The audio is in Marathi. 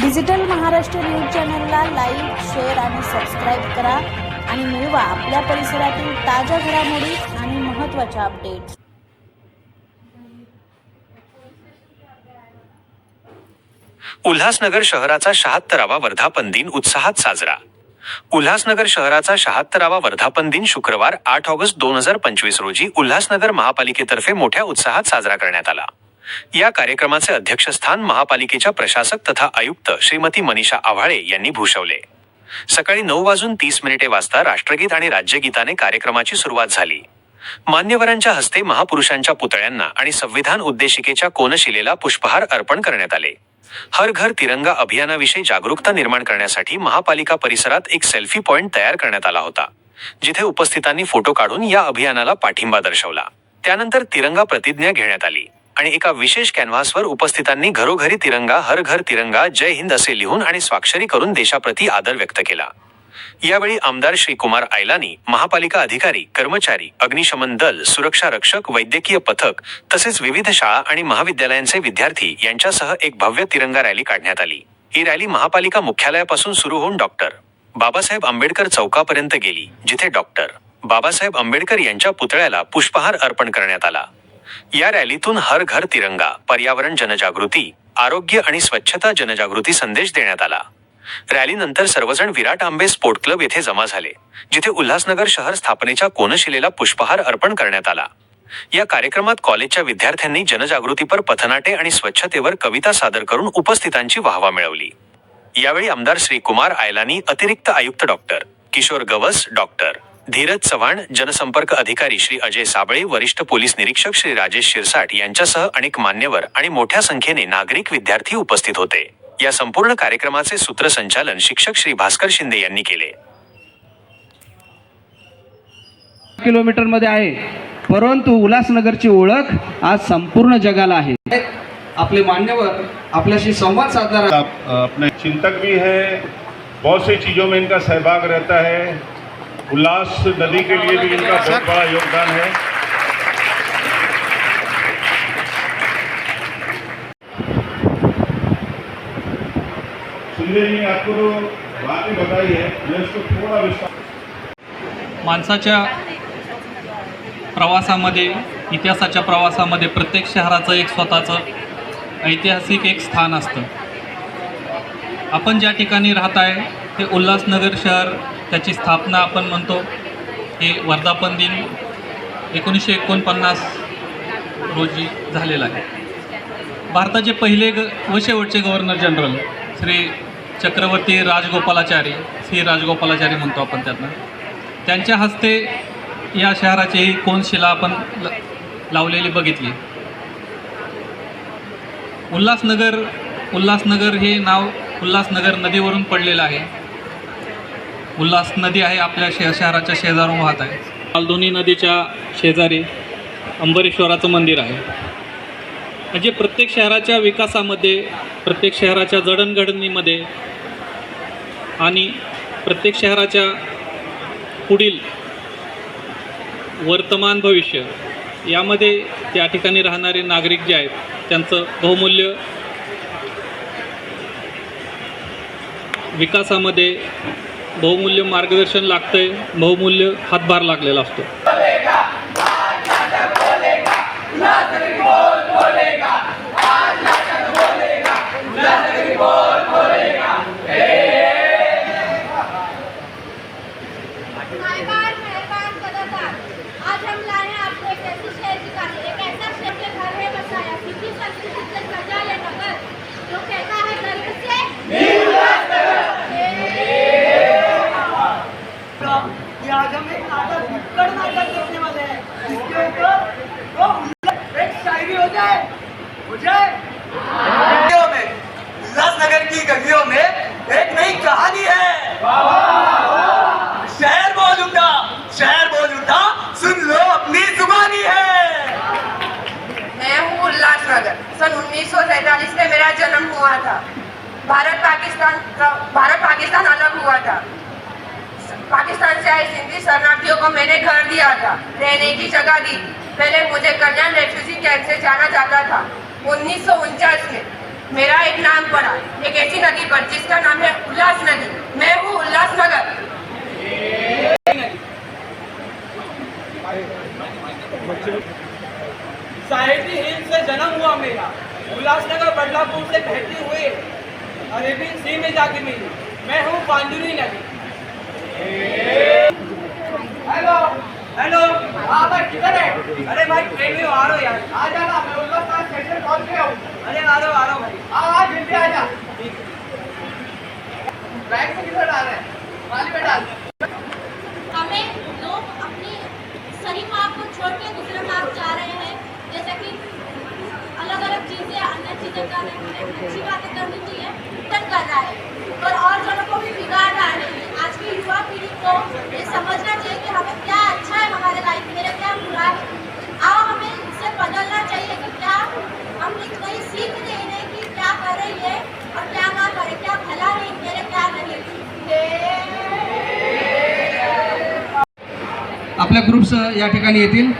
डिजिटल महाराष्ट्र न्यूज चॅनलला लाईक शेअर आणि सबस्क्राईब करा आणि मिळवा आपल्या परिसरातील ताज्या घडामोडी आणि महत्त्वाच्या अपडेट्स उल्हासनगर शहराचा शहात्तरावा वर्धापन दिन उत्साहात साजरा. उल्हासनगर शहराचा शहात्तरावा वर्धापन दिन शुक्रवार आठ ऑगस्ट दोन हजार पंचवीस रोजी उल्हासनगर महापालिकेतर्फे मोठ्या उत्साहात साजरा करण्यात आला. या कार्यक्रमाचे अध्यक्षस्थान महापालिकेच्या प्रशासक तथा आयुक्त श्रीमती मनीषा आव्हाळे यांनी भूषवले. सकाळी नऊ वाजून तीस मिनिटे वाजता राष्ट्रगीत आणि राज्यगीताने कार्यक्रमाची सुरुवात झाली. मान्यवरांच्या हस्ते महापुरुषांच्या पुतळ्यांना आणि संविधान उद्देशिकेच्या कोनशिलेला पुष्पहार अर्पण करण्यात आले. हर घर तिरंगा अभियानाविषयी जागरूकता निर्माण करण्यासाठी महापालिका परिसरात एक सेल्फी पॉइंट तयार करण्यात आला होता. जिथे उपस्थितांनी फोटो काढून या अभियानाला पाठिंबा दर्शवला. त्यानंतर तिरंगा प्रतिज्ञा घेण्यात आली. आणि एका विशेष कॅनव्हासवर उपस्थितांनी घरोघरी तिरंगा हर घर तिरंगा जय हिंद असे लिहून आणि स्वाक्षरी करून देशाप्रती आदर व्यक्त केला. यावेळी आमदार श्री कुमार आयलानी महापालिका अधिकारी कर्मचारी अग्निशमन दल सुरक्षा रक्षक वैद्यकीय पथक तसेच विविध शाळा आणि महाविद्यालयांचे विद्यार्थी यांच्यासह एक भव्य तिरंगा रॅली काढण्यात आली. ही रॅली महापालिका मुख्यालयापासून सुरू होऊन डॉक्टर बाबासाहेब आंबेडकर चौकापर्यंत गेली जिथे डॉक्टर बाबासाहेब आंबेडकर यांच्या पुतळ्याला पुष्पहार अर्पण करण्यात आला. या रॅलीतून हर घर तिरंगा पर्यावरण जनजागृती आरोग्य आणि स्वच्छता जनजागृती संदेश देण्यात आला. रॅलीनंतर सर्वजण विराट आंबे स्पोर्ट क्लब येथे जमा झाले जिथे उल्हासनगर शहर स्थापनेच्या कोनशिलेला पुष्पहार अर्पण करण्यात आला. या कार्यक्रमात कॉलेजच्या विद्यार्थ्यांनी जनजागृतीपर पथनाटे आणि स्वच्छतेवर कविता सादर करून उपस्थितांची वाहवा मिळवली. यावेळी आमदार श्री कुमार आयलानी अतिरिक्त आयुक्त डॉक्टर किशोर गवस डॉक्टर धीरज चव्हाण जनसंपर्क अधिकारी श्री अजय साबळे वरिष्ठ पोलीस निरीक्षक श्री राजेश शिरसाट यांच्यासह अनेक मान्यवर आणि मोठ्या संख्येने नागरिक विद्यार्थी उपस्थित होते. या संपूर्ण कार्यक्रमाचे सूत्रसंचालन शिक्षक श्री भास्कर शिंदे यांनी केले. किलोमीटरमध्ये आहे. परंतु उल्हासनगरची ओळख आज संपूर्ण जगाला आहे. आपले मान्यवर आपल्याशी संवाद साधणार चिंतक भी हैं. बहुत सी चीज़ों में इनका सहभाग रहता है. उल्लास नदी के लिए भी इनका बहुत बड़ा योगदान है। सुंदर जी ने आपको जो बातें बताई है मैं इसको थोड़ा विस्तार माणसाच्या प्रवासामध्ये इतिहासाच्या प्रवासामध्ये प्रत्येक शहराचं एक स्वतःचं ऐतिहासिक एक स्थान असतं. आपण ज्या ठिकाणी राहत आहे ते उल्हासनगर शहर त्याची स्थापना आपण म्हणतो हे वर्धापन दिन एकोणीसशे एकोणपन्नास रोजी झालेला आहे. भारताचे पहिले ग व शेवटचे गव्हर्नर जनरल श्री चक्रवर्ती राजगोपालाचारी श्री राजगोपालाचारी म्हणतो आपण त्यांना. त्यांच्या हस्ते या शहराची ही कोनशिला आपण ल लावलेली बघितली. उल्हासनगर उल्हासनगर हे नाव उल्हासनगर नदीवरून पडलेलं आहे. उल्हास नदी आहे आपल्या शे शहराच्या शेजारून वाहत आहे. पालधोनी नदीच्या शेजारी अंबरेश्वराचं मंदिर आहे. म्हणजे प्रत्येक शहराच्या विकासामध्ये प्रत्येक शहराच्या जडणघडणीमध्ये आणि प्रत्येक शहराच्या पुढील वर्तमान भविष्य यामध्ये त्या ठिकाणी राहणारे नागरिक जे आहेत त्यांचं बहुमूल्य विकासामध्ये बहुमूल्य मार्गदर्शन लागतं आहे बहुमूल्य हातभार लागलेला असतो. 1947 में मेरा जन्म हुआ था। भारत, पाकिस्तान भारत, पाकिस्तान अलग हुआ था। पाकिस्तान से आए सिंधी शरणार्थियों को मैंने घर दिया था, रहने की जगह दी। पहले मुझे कल्याण रेफ्यूजी कैंप से जाना जाता था। उन्नीस सौ उनचास में मेरा एक नाम पड़ा, एक ऐसी नदी पर, जिसका नाम है उल्लास नदी। मैं हूँ उल्लास नगर। साहिबी हिल से जन्म हुआ मेरा। उल्लासनगर, बदलापुर से बहती हुई अरेबियन सी में जाके मिली। मैं हूँ पांडुरी नदी। हेलो हेलो हाँ भाई किधर है? अरे भाई ट्रेन में आ रहा यार। आ जाना मैं उल्लासनगर स्टेशन पहुँच गया हूँ। अरे आ रहा आ रहा भाई। हाँ हाँ जल्दी आ जा। बैग से किधर डाल रहे हैं? अन्य चीजें कर रहे हैं रहा है पर और जनों को भी बिगाड़ रहा है आज की युवा पीढ़ी को ये समझना चाहिए कि हमें क्या अच्छा है हमारे लाइफ में मेरा क्या बुरा है और हमें इससे बदलना चाहिए कि क्या हम एक नई सीख दे इन्हें कि क्या कर रही है और क्या ना करे क्या भला नहीं मेरे क्या नहीं आपल्या ग्रुप्स या ठिकाणी येतील.